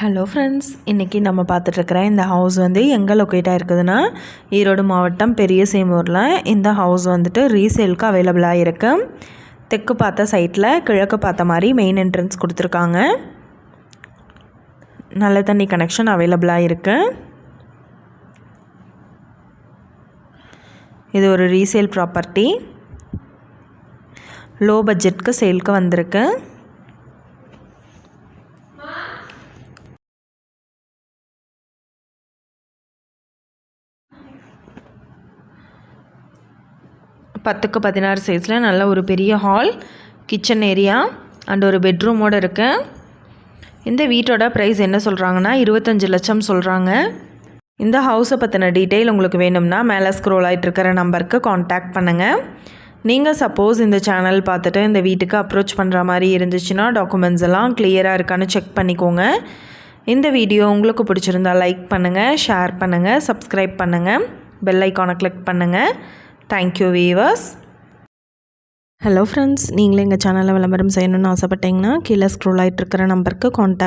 Hello friends இன்றைக்கி நம்ம பார்த்துட்ருக்குற இந்த ஹவுஸ் வந்து எங்கே லொக்கேட்டாக இருக்குதுன்னா ஈரோடு மாவட்டம் பெரிய சேமூரில் இந்த ஹவுஸ் வந்துட்டு ரீசேலுக்கு அவைலபிளாக இருக்குது தெற்கு பார்த்த சைட்டில் கிழக்கு பார்த்த மாதிரி மெயின் என்ட்ரன்ஸ் கொடுத்துருக்காங்க. நல்ல தண்ணி கனெக்ஷன் அவைலபிளாக இருக்குது இது ஒரு ரீசேல் ப்ராப்பர்ட்டி லோ பட்ஜெட்க்கு சேலுக்கு வந்திருக்கு. பத்துக்கு பதினாறு சைஸில் நல்ல ஒரு பெரிய ஹால் கிச்சன் ஏரியா அண்ட் ஒரு பெட்ரூமோடு இருக்குது இந்த வீட்டோட ப்ரைஸ் என்ன சொல்கிறாங்கன்னா இருபத்தஞ்சி லட்சம் சொல்கிறாங்க இந்த ஹவுஸை பற்றின டீட்டெயில் உங்களுக்கு வேணும்னா மேலே ஸ்க்ரோல் ஆகிட்டு இருக்கிற நம்பருக்கு காண்டாக்ட் பண்ணுங்கள் நீங்கள் சப்போஸ் இந்த சேனல் பார்த்துட்டு இந்த வீட்டுக்கு அப்ரோச் பண்ணுற மாதிரி இருந்துச்சுன்னா டாக்குமெண்ட்ஸ் எல்லாம் கிளியராக இருக்கான்னு செக் பண்ணிக்கோங்க. இந்த வீடியோ உங்களுக்கு பிடிச்சிருந்தா லைக் பண்ணுங்கள் ஷேர் பண்ணுங்கள் சப்ஸ்கிரைப் பண்ணுங்கள் பெல் ஐக்கானை கிளிக் பண்ணுங்கள் தேங்க்யூ வீவர்ஸ் ஹலோ ஃப்ரெண்ட்ஸ் நீங்களே எங்கள் சேனலில் விளம்பரம் செய்யணும்னு ஆசைப்பட்டீங்கன்னா கீழே ஸ்க்ரோல் ஆகிட்டு இருக்கிற நம்பருக்கு காண்டாக்ட்